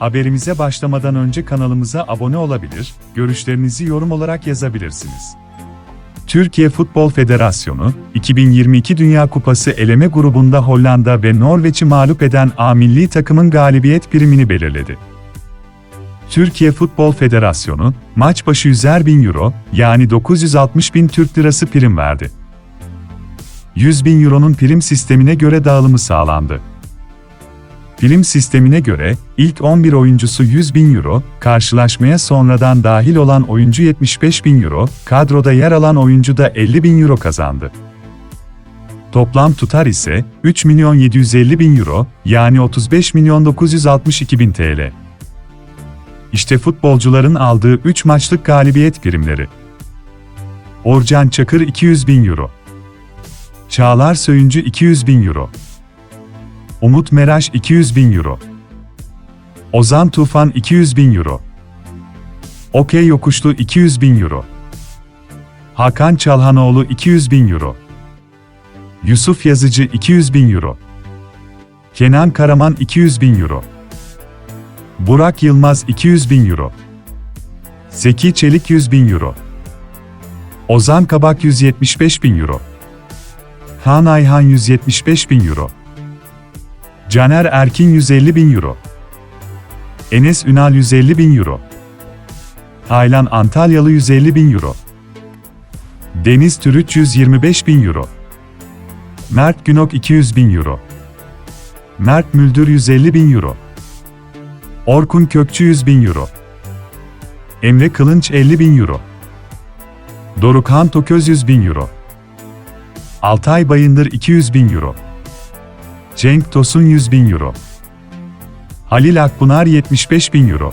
Haberimize başlamadan önce kanalımıza abone olabilir, görüşlerinizi yorum olarak yazabilirsiniz. Türkiye Futbol Federasyonu, 2022 Dünya Kupası eleme grubunda Hollanda ve Norveç'i mağlup eden A milli takımın galibiyet primini belirledi. Türkiye Futbol Federasyonu, maç başı 100'er bin euro, yani 960 bin Türk lirası prim verdi. 100 bin euronun prim sistemine göre dağılımı sağlandı. Prim sistemine göre, ilk 11 oyuncusu 100 bin euro, karşılaşmaya sonradan dahil olan oyuncu 75 bin euro, kadroda yer alan oyuncu da 50 bin euro kazandı. Toplam tutar ise 3 milyon 750 bin euro, yani 35 milyon 962 bin TL. İşte futbolcuların aldığı 3 maçlık galibiyet primleri. Orcan Çakır 200 bin euro. Çağlar Söyüncü 200 bin euro. Umut Meraş 200 bin euro. Ozan Tufan 200 bin euro. Okey Yokuşlu 200 bin euro. Hakan Çalhanoğlu 200 bin euro. Yusuf Yazıcı 200 bin euro. Kenan Karaman 200 bin euro. Burak Yılmaz 200 bin euro. Zeki Çelik 100 bin euro. Ozan Kabak 175 bin euro. Han Ayhan 175 bin euro. Caner Erkin 150 bin euro. Enes Ünal 150 bin euro. Taylan Antalyalı 150 bin euro. Deniz Türüç 125 bin euro. Mert Günok 200 bin euro. Mert Müldür 150 bin euro. Orkun Kökçü 100 bin euro. Emre Kılınç 50 bin euro. Dorukhan Toköz 100 bin euro. Altay Bayındır 200 bin euro. Cenk Tosun 100 bin euro. Halil Akpınar 75 bin euro.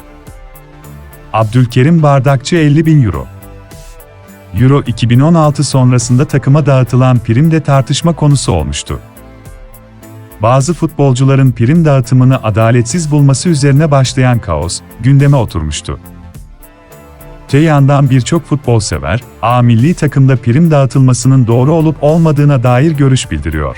Abdülkerim Bardakçı 50 bin euro. Euro 2016 sonrasında takıma dağıtılan prim de tartışma konusu olmuştu. Bazı futbolcuların prim dağıtımını adaletsiz bulması üzerine başlayan kaos, gündeme oturmuştu. Te yandan birçok futbol sever, A milli takımda prim dağıtılmasının doğru olup olmadığına dair görüş bildiriyor.